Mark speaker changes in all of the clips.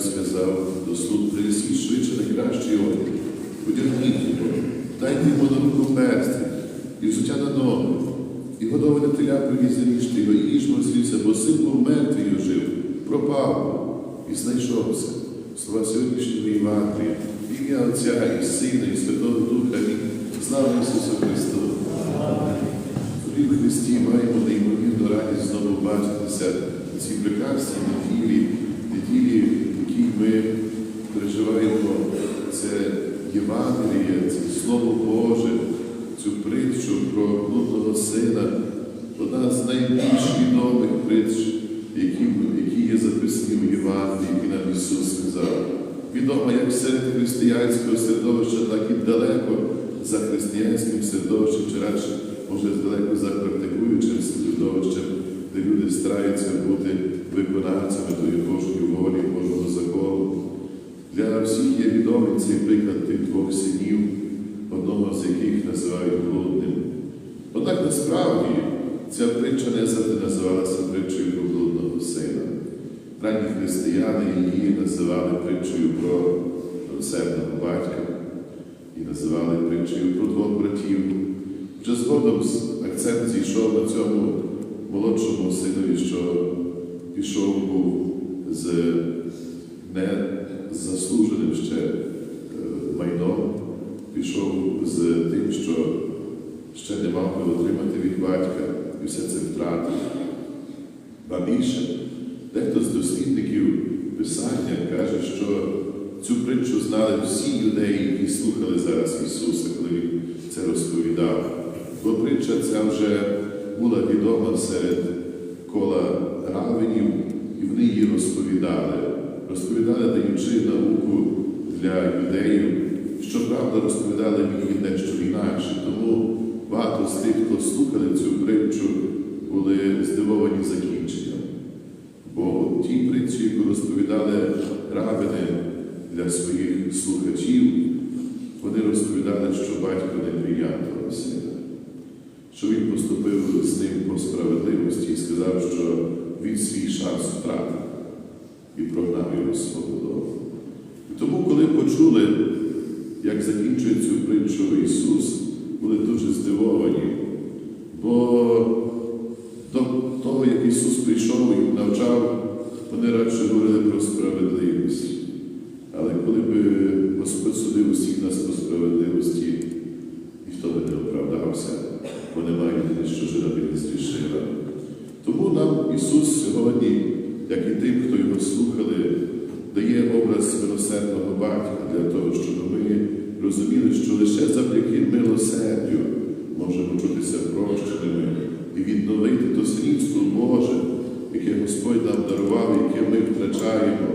Speaker 1: сказав до слуг, принесіть швидше найкращий одяг, одягніть його, дайте йому на руку перстень і взуття на ноги, і годоване теля привізеріжте його, і їжмо звідси, бо син був мертвий і ожив, пропав і знайшовся. Слова сьогоднішнього Євангелія, в ім'я Отця і Сина, і Святого Духа, і слава Ісусу Христу. Тобі в Христі маємо неймовірну радість знову бачитися в цій прекрасній неділі, неділі, якій ми переживаємо це Євангеліє, це Слово Боже, цю притчу про блудного сина, одна з найбільш відомих притч, які, які є записані в Євангелії, які нам Ісус сказав. Відома як серед християнського середовища, так і далеко за християнським середовищем, чи радше, може, далеко за практикуючим середовищем, де люди стараються бути виконавцями тої Божої волі, Божого закону. Для всіх є відомий цей приклад тих двох синів, одного з яких називають блудним. Однак насправді ця притча не завжди називалася притчою про блудного сина. Ранні християни її називали притчею про милосердного батька і називали притчею про двох братів. Вже згодом акцент зійшов на цьому молодшому синові, що пішов був з незаслуженим ще е, майном, пішов з тим, що ще не мав би отримати від батька, і все це втратив. Ба більше, дехто з дослідників Писання каже, що цю притчу знали всі юдеї, які слухали зараз Ісуса, коли Він це розповідав. Бо притча ця вже була відома серед кола равенів, і вони її розповідали. Розповідали, даючи науку для юдеїв. Щоправда, розповідали її дещо інакше. Тому багато з тих, хто слухали цю притчу, були здивовані закінченням. Бо в тій притчі, яку розповідали равини для своїх слухачів, вони розповідали, що батько не прийняв сина, що він поступив з ним по справедливості і сказав, що він свій шанс втратив і прогнав його свого. І тому, коли почули, як закінчує цю притчу Ісус, були дуже здивовані, бо до того, як Ісус прийшов і навчав, вони радше говорили про справедливість. Але коли би Господь судив усіх нас по справедливості, ніхто би не оправдався, бо немає людини, що жила би не зрішила. Тому нам Ісус сьогодні, як і тим, хто його слухали, дає образ милосердного батька для того, щоб ми розуміли, що лише завдяки милосердю можемо чутися прощеними і відновити то синівство Боже, яке Господь нам дарував, яке ми втрачаємо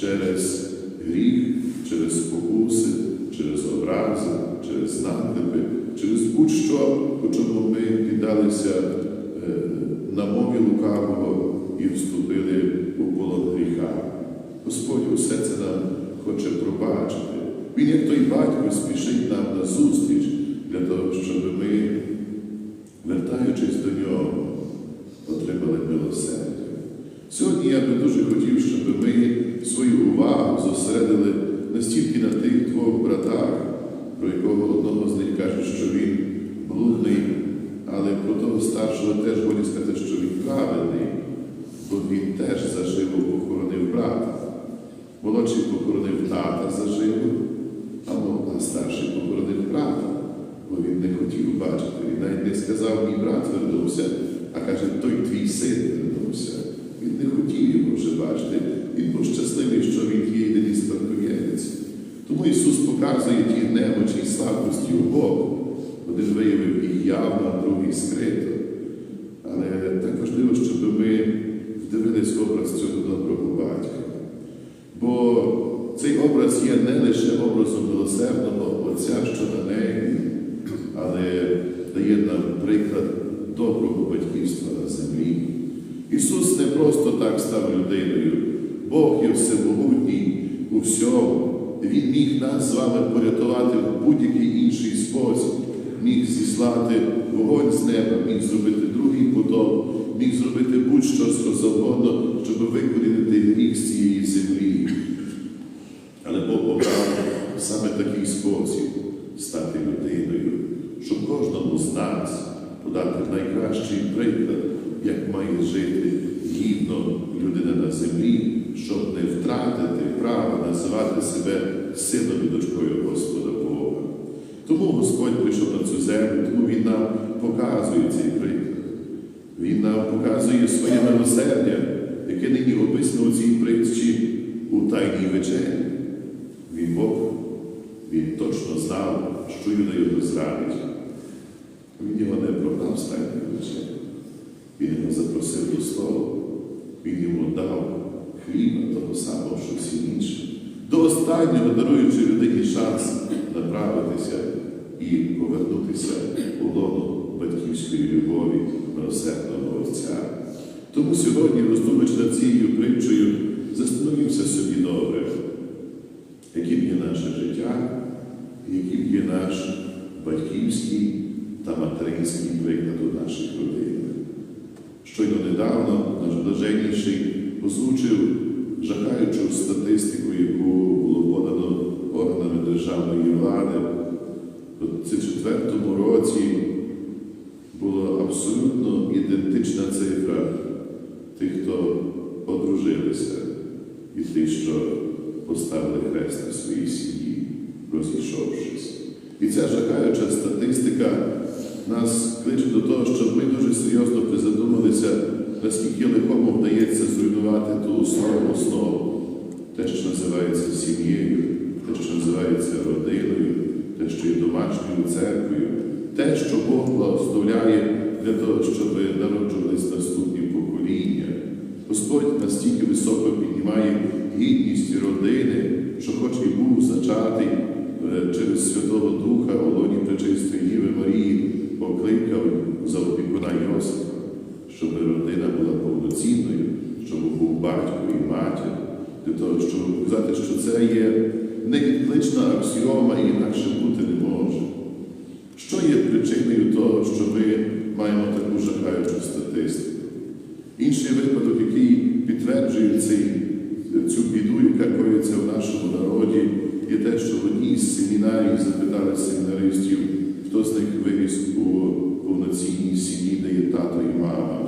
Speaker 1: через гріх, через спокуси, через образи, через наклепи, через будь-що, у чому ми піддалися е, на мові лукавого і вступили у полон гріха. Господь усе це нам хоче пробачити. Він, як той батько, спішить нам на зустріч для того, щоб ми, вертаючись до нього, отримали милосердя. Сьогодні я би дуже хотів, щоб ми свою увагу зосередили не стільки на тих двох братах, про якого одного з них кажуть, що він блудний, але про того старшого теж можна сказати, що він праведний, бо він теж заживо похоронив брата. Молодший похоронив тата заживо, а мо- старший похоронив брата, бо він не хотів бачити. Він навіть не сказав, мій брат вернувся, а каже, той твій син вернувся. Він не хотів його вже бачити. Він був щасливий, що він є єдиний спадкоємець. Тому Ісус показує ті немочі і слабкості обох. Один виявив їх явно, а другий скрито. Але так важливо, щоб ми вдивились образ цього доброго батька. Є не лише образом милосердного Отця, що на небі, але дає нам приклад доброго батьківства на землі. Ісус не просто так став людиною. Бог є всемогутній у всьому. Він міг нас з вами порятувати в будь-який інший спосіб. Міг зіслати вогонь з неба, міг зробити другий потоп, міг зробити будь-що завгодно, щоб викорінити гріх з цієї землі. Бог обрав саме такий спосіб стати людиною, щоб кожному з нас подати найкращий приклад, як має жити гідно людина на землі, щоб не втратити право називати себе сином і дочкою Господа Бога. Тому Господь прийшов на цю землю, тому Він нам показує цей приклад. Він нам показує своє милосердя, яке нині описано у цій притчі у тайній вечері. Він Бог, він точно знав, що Юда його зрадить. Він його не прогнав з тайної вечері. Він його запросив до столу, він йому дав хліба того самого, що всі інші. До останнього даруючи людині шанс направитися і повернутися у лоно батьківської любові милосердного Отця. Тому сьогодні, роздумуючи над цією притчею, застановімося собі добре, яким є наше життя, яким є наш батьківський та материнський приклад у наших родинах. Щойно недавно наш блаженніший озвучив жахаючу статистику, яку було подано органами державної влади. У 2004 році була абсолютно ідентична цифра тих, хто одружилися, і тих, що поставили хрест на своїй сім'ї, розійшовшись. І ця жахаюча статистика нас кличе до того, щоб ми дуже серйозно призадумалися, наскільки легко вдається зруйнувати ту основу основу, те, що називається сім'єю, те, що називається родиною, те, що є домашньою церквою, те, що Бог благословляє для того, щоб народжувались наступні покоління. Господь настільки високо піднімає гідність родини, що хоч і був зачатий е, через Святого Духа у лоні Пречистої Діви Марії, покликав за опікуна Йосифа, щоб родина була повноцінною, щоб був батько і матір, того, щоб показати, що це є невідклична аксіома і інакше бути не може. Що є причиною того, що ми маємо таку жахаючу статистику? Інший випадок, який підтверджує цей, цю біду, яка коїться в нашому народі, є те, що в одній з семінарій запитали семінаристів, хто з них виріс у повноцінній сім'ї, де є тато і мама.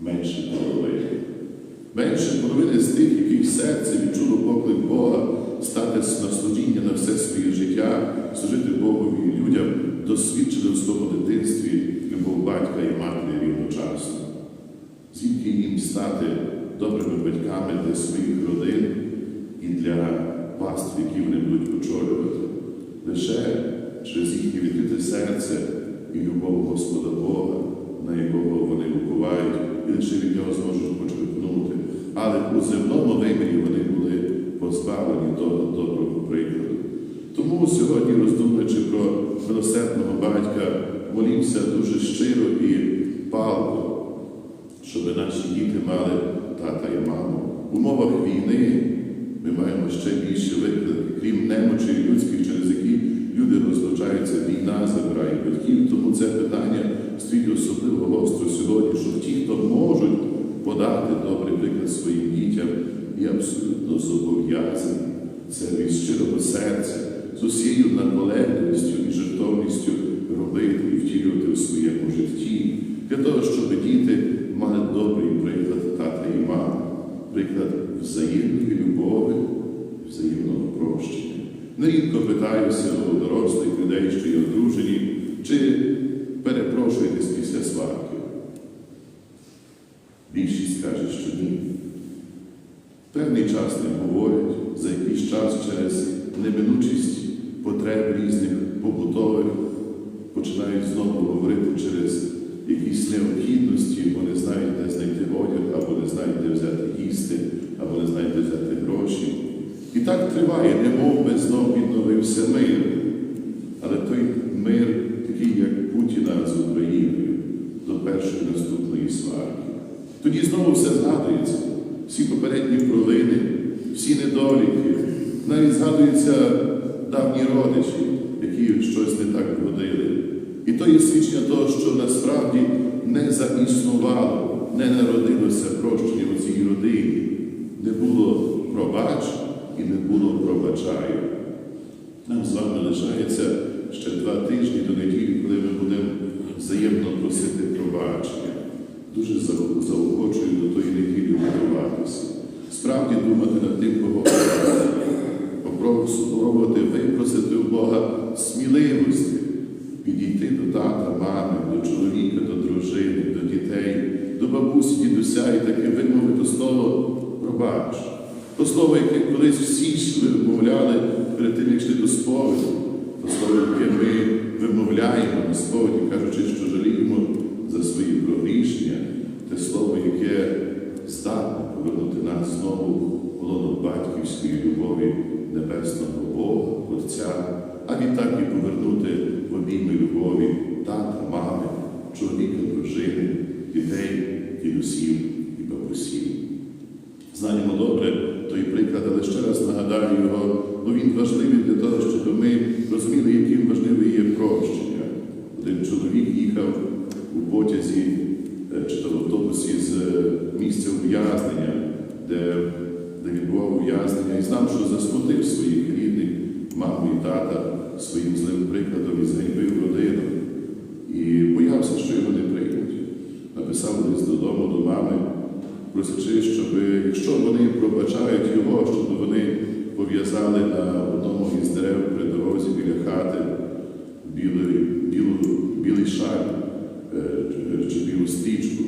Speaker 1: Менше половини. Менше половини з тих, які в серці відчуло поклик Бога, стати на служіння на все своє життя, служити Богові і людям, досвідчили в своєму дитинстві любов батька і матері рівночасно. Звідки їм стати добрими батьками для своїх родин і для паств, які вони будуть очолювати, лише через їхнє відкрите серце і любов Господа Бога, на якого вони уповають, і лише від нього зможуть почерпнути. Але у земному вимірі вони були позбавлені того доброго прикладу. Тому сьогодні, роздумуючи про милосердного батька, молімося дуже щиро і палко, щоб наші діти мали тата і маму. В умовах війни ми маємо ще більше виклик, крім немочі людських, через які люди розлучаються, війна забирає батьків. Тому це питання стоїть особливо гостро сьогодні, щоб ті, хто можуть подати добрий приклад своїм дітям, є абсолютно зобов'язані це від щирого серця, з усією наполегливістю і жертовністю робити і втілювати в своєму житті, для того, щоб діти мали добрий приклад тата і мами, приклад взаємної любові, взаємного прощення. Нерідко питаюся у дорослих людей, що є одружені, чи перепрошуєтесь після сварки. Більшість каже, що ні. Певний час не говорять, за якийсь час через неминучість потреб різних побутових починають знову говорити через якісь необхідності, бо не знають, де знайти одяг, або не знають, де взяти їсти, або не знають, взяти гроші. І так триває, немов би знов відновився мир. Але той мир, такий, як Путіна з Україною, до першої наступної сварки. Тоді знову все згадується. Всі попередні провини, всі недоліки, навіть згадуються давні родичі, які щось не так водили. І то є свідчення того, що насправді не заіснувало, не народилося прощення у цій родині, не було пробач, і не було пробачаю. Нам з вами лишається ще два тижні до неділі, коли ми будемо взаємно просити пробачення. Дуже заохочую до тої неділі готуватися. Справді думати над тим, кого спробувати випросити у Бога сміливості, підійти до тата, мами, до чоловіка, до дружини, до дітей, до бабусі, дідуся і таки вимовити слово пробач. То слово, яке колись всі йшли, вимовляли перед тим, як йшли до сповіді. То слово, яке ми вимовляємо на сповіді, кажучи, що жаліємо за свої прогрішення, те слово, яке здатне повернути нас знову лоно батьківської любові небесного Бога, Отця, а відтак і повернути в обійми любові тата, мами, чоловіка, дружини, дітей, дідусів і бабусів. Знаємо добре той приклад, але ще раз нагадаю його, бо він важливий для того, щоб ми розуміли, яким важливим є прощення. Один чоловік їхав у потязі е, чи то в автобусі з е, місця ув'язнення, де, де відбував ув'язнення, і знав, що засмутив своїх рідних, маму і тата своїм злим прикладом і зганьбив родину. І боявся, що його не приймуть. Написав лист додому до мами, просячи, щоб якщо вони пробачають його, щоб вони пов'язали на одному із дерев при дорозі біля хати білий, білу, білий шаль е, чи- білу стрічку,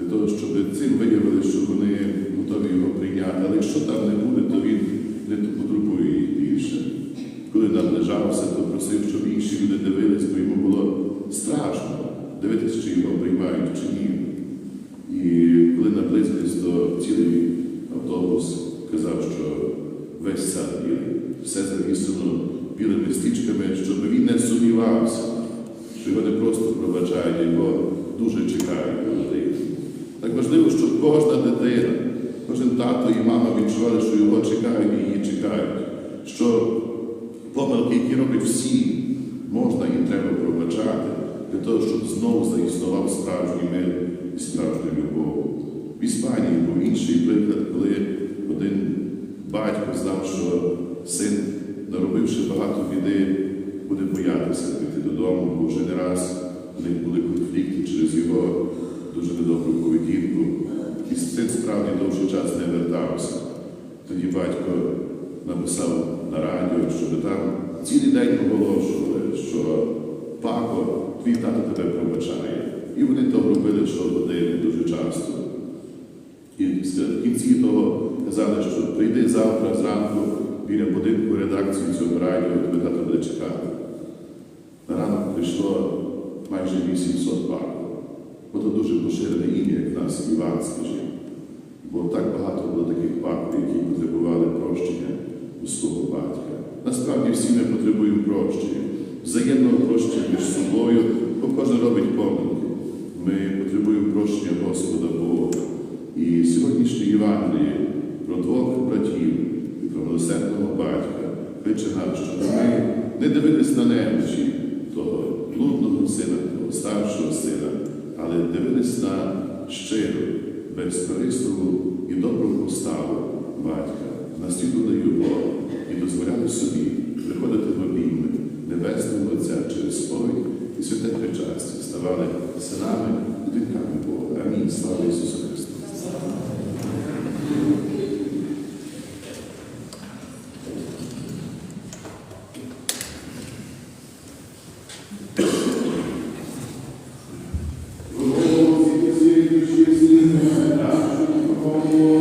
Speaker 1: для того, щоб цим виявили, що вони готові його прийняти. Але якщо там не буде, то він не потребує їх більше. Коли наближався, то просив, щоб інші люди дивились, бо йому було страшно дивитися, чи його приймають чи ні. Наблизились до цілий автобус, казав, що весь сад білий, все завісено білими стрічками, щоб він не сумнівався, що його не просто пробачають, його дуже чекають родини. Так важливо, щоб кожна дитина, кожен тато і мама відчували, що його чекають і її чекають, що помилки, які роблять всі, можна і треба пробачати для того, щоб знову заіснував справжній мир і справжню любов. Іспанії був інший приклад, коли один батько знав, що син, наробивши багато біди, буде боятися піти додому, бо вже не раз в них були конфлікти через його дуже недобру поведінку. І син справді довший час не вертався. Тоді батько написав на радіо, щоб там цілий день оголошували, що папо, твій тато тебе пробачає. І вони то робили щогодини дуже часто. Кінці того казали, що прийди завтра зранку біля будинку редакції цього радіо, буде чекати. На ранок прийшло майже 800 пар. Бо дуже поширене ім'я, як в нас Іван, скажімо. Бо так багато було таких пап, які потребували прощення у свого батька. Насправді всі ми потребуємо прощення, взаємного прощення між собою, бо кожен робить помилки. Ми потребуємо прощення Господа Бога. І сьогоднішнє Євангеліє про двох братів і про милосердного батька кличе нас, щоб ми не дивились на немочі того блудного сина, того старшого сина, але дивились на щиру, безкорисливу і добру поставу батька, наслідували його і дозволяли собі приходити в обійми Небесного Отця через сповідь і святе причастя, ставали синами і доньками Бога. Амінь. Слава Ісусу